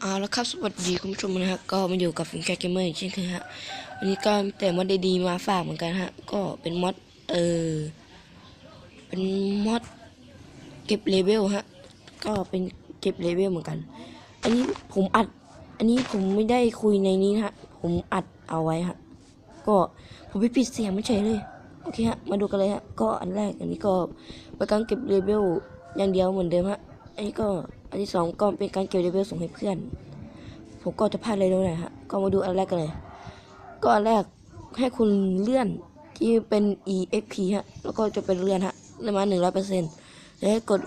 เอาละครับสวัสดีคุณผู้ชมนะฮะก็มาอยู่กับฟิงแคเกมเมอร์เช่นเคยฮะวันนี้ก็มีแต่มอดดีๆมาฝากเหมือนกันฮะก็เป็นมอดเออเป็นมอดเก็บเลเวลฮะก็เป็นเก็บเลเวลเหมือนกัน อันนี้ผมอัด อันนี้ผมไม่ได้คุยในนี้นะฮะผมอัดเอาไว้ฮะก็ผมไปปิดเสียงไม่เฉยเลยโอเคฮะมาดูกันเลยฮะก็อันแรกอันนี้ก็เป็นการเก็บเลเวลอย่างเดียวเหมือนเดิมฮะ อันนี้ก็อันที่สองก็เป็นการเก็บเลเวลส่งให้เพื่อน ผมก็จะพลาดเลยด้วยนะฮะก็มาดูอันแรกกันเลย ก็อันแรกให้คุณเลื่อนที่เป็น exp ฮะแล้วก็จะเป็นเลื่อนฮะเลื่อนมาณหนึ่งร้อยเปอร์เซ็นต์แล้วกด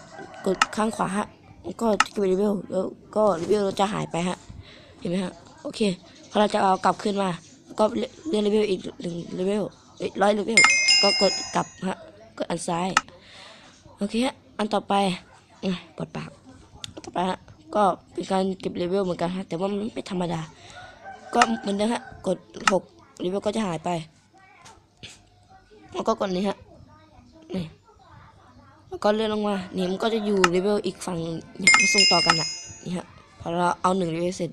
กดข้างขวาฮะแล้วก็จะเป็นรีวิวแล้วก็รีวิวเราจะหายไปฮะเห็นไหมฮะโอเคพอเราจะเอากลับขึ้นมา ก็เลื่อนรีวิวอีกหนึ่งรีวิวร้อยรีวิวก็กดกลับฮะกดอันซ้ายโอเคฮะอันต่อไป อืมปดปากต่อไปฮะก็เป็นการเก็บเลเวลเหมือนกันฮะแต่ว่ามันไม่ธรรมดา ก็เหมือนเดิมฮะกดหกเลเวลก็จะหายไปแล้วก็กดนี้ฮะนี่แล้วก็เลื่อนลงมานี่มันก็จะอยู่เลเวลอีกฝั่งเนี่ยมันส่งต่อกันอะนี่ฮะพอเราเอาหนึ่งเลเวลเสร็จ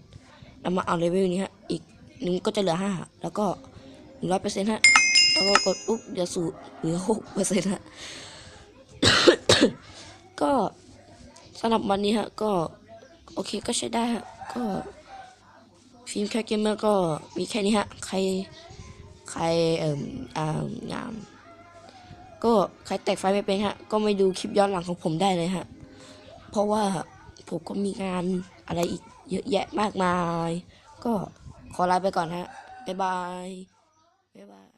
เรามาเอาเลเวลนี้ฮะอีกหนึ่งก็จะเหลือห้าแล้วก็หนึ่งร้อยเปอร์เซ็นต์ฮะแล้วก็กดปุ๊บเดี๋ยวสูตรเหลือหกเปอร์เซ็นต์ฮะก็ สำหรับวันนี้ฮะ ก็โอเคก็ใช้ได้ฮะ ก็ฟิล์มแคเกมเมอร์ก็มีแค่นี้ฮะ ใคร ใครเอ่มอ่างามก็ใครแตกไฟไม่เป็นฮะ ก็ไม่ดูคลิปย้อนหลังของผมได้เลยฮะ เพราะว่าผมก็มีงานอะไรอีกเยอะแยะมากมาย ก็ขอลาไปก่อนฮะ บ๊ายบาย